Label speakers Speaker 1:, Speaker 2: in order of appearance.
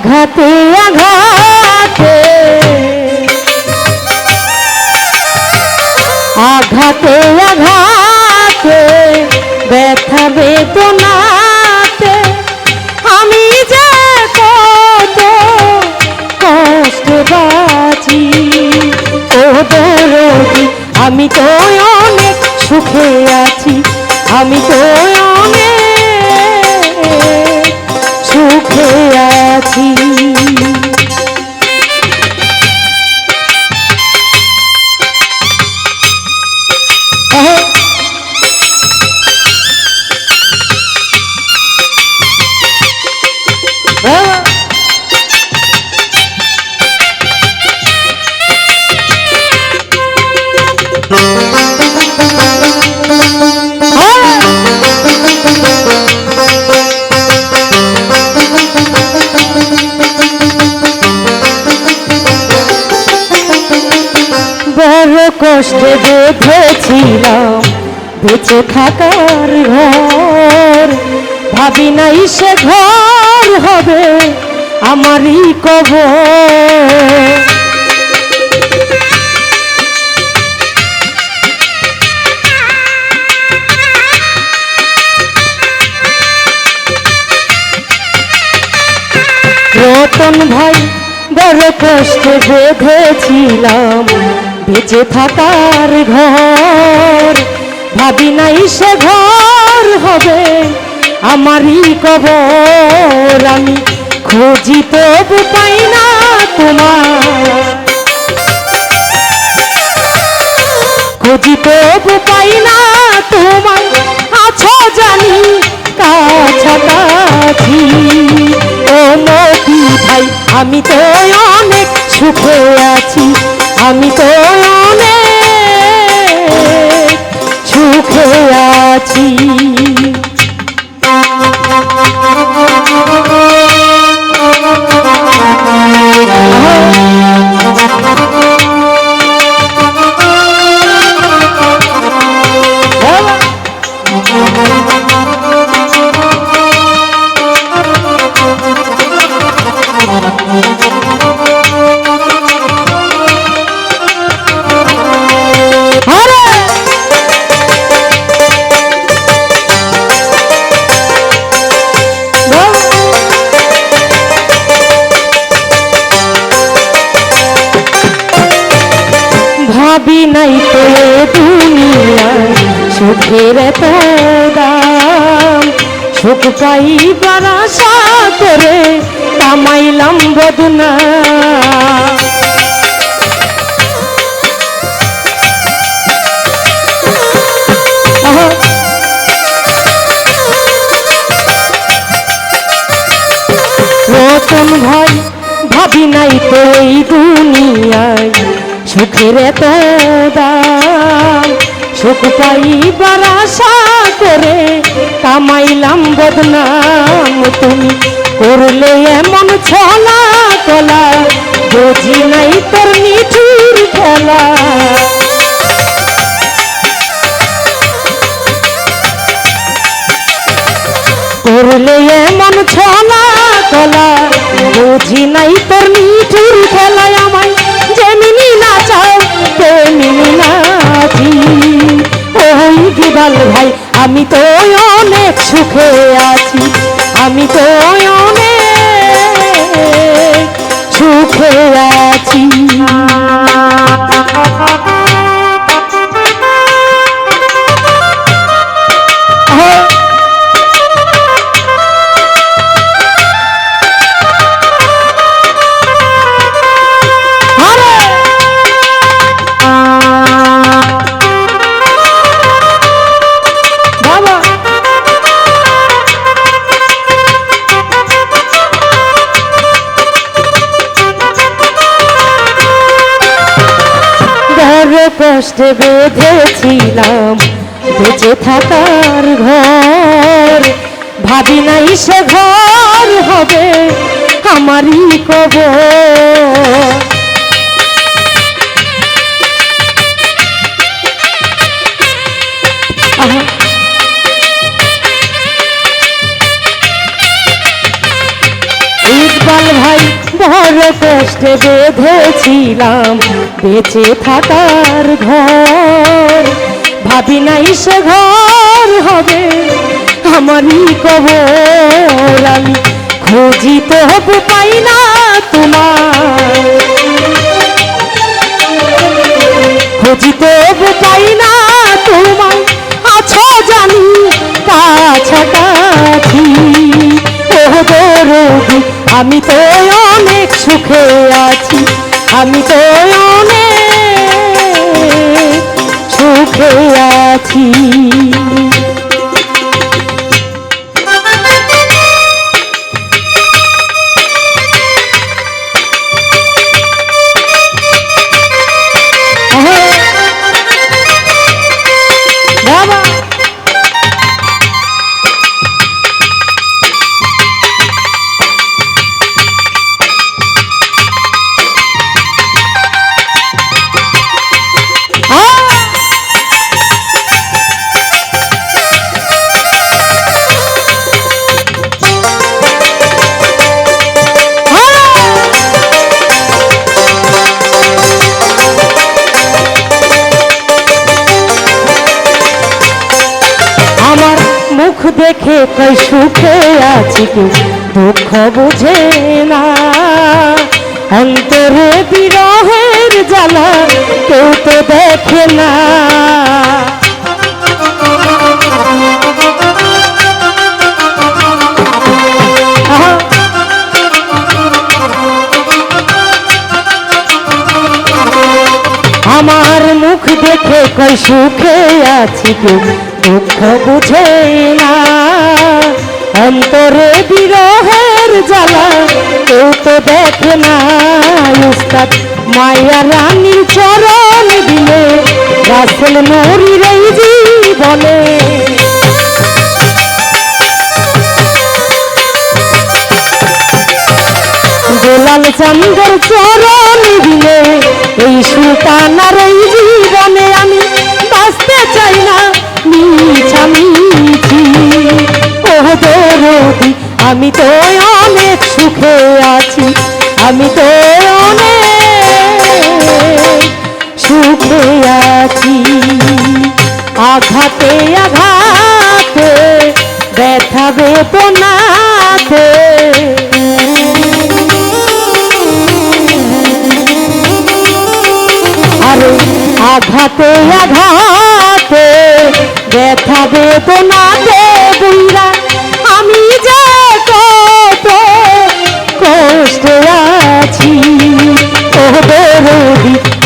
Speaker 1: আঘাতে আঘাতে আঘাতে আঘাতে কষ্টে বেঁধেছিলাম। বেঁচে থাকার ঘর। ভাবি নাই সে ঘর হবে আমারই কবর। রতন ভাই, বড় কষ্ট বেঁধেছিলাম। বেঁচে থাকার ঘর। ভাবি নাই সে ঘর হবে আমারই কবর। আমি খুঁজি তবু পাই না তোমার। খুঁজি তবু পাই না তোমার। Thank you. ভাবি নাই তো দুনিয়ায় সুখের দাম সুখ পাইবার আশা করে কামাইলাম বদনা। রতন ভাই ভাবি নাই তো এই সুখের এত সুখ পাইবার আশা করে কামাইলাম বদনাম। তুমি করলে এমন ছলা কলা, বুঝি নাই তোর নিঠুর খেলা। করলে এমন ছলা কলা, বুঝি নাই তোর নিঠুর খেলায় ওই ভাই আমি তো অনেক সুখে আছি আমি তো অনেক সুখে আছি। কষ্টে বেঁধেছিলাম বেঁচে থাকার ঘর। ভাবি নাই সে ঘর হবে আমারই কবর। আকাশে বেঁধেছিলাম, বেঁচে থাকার ঘর। ভাবি নাই সে ঘর হবে আমারই কবর আমি খুঁজি তো হবু পাই না তোমার। খুঁজি তো হবু পাই না তোমায় আছো জানি কাছাকাছি। ও দরদি আমি তো সুখে আছি। আমি তো দেখে কই সুখে আছি কেউ। দুঃখ বুঝে না। অন্তরে বিরহের জ্বালা কেউ তো দেখে না। আমার মুখ দেখে কই সুখে আছি কেউ। দুঃখ বুঝে না। অন্তরে বিরহের জ্বালা, কেউ তো দেখে না মায়া রানীর চরণ দিলে, রাসেল নরির এই জীবনে। দোলাল চন্দ্র চরণ দিলে, এই সুলতানার এই জীবনে আমি বাঁচতে চাই না মিছামিছি আমি তো অনেক সুখে আছি, আমি তো অনেক সুখে আছি। আঘাতে আঘাতে, ব্যথা, বেদনাতে। আরে আঘাতে আঘাতে, ব্যথা, বেদনাতে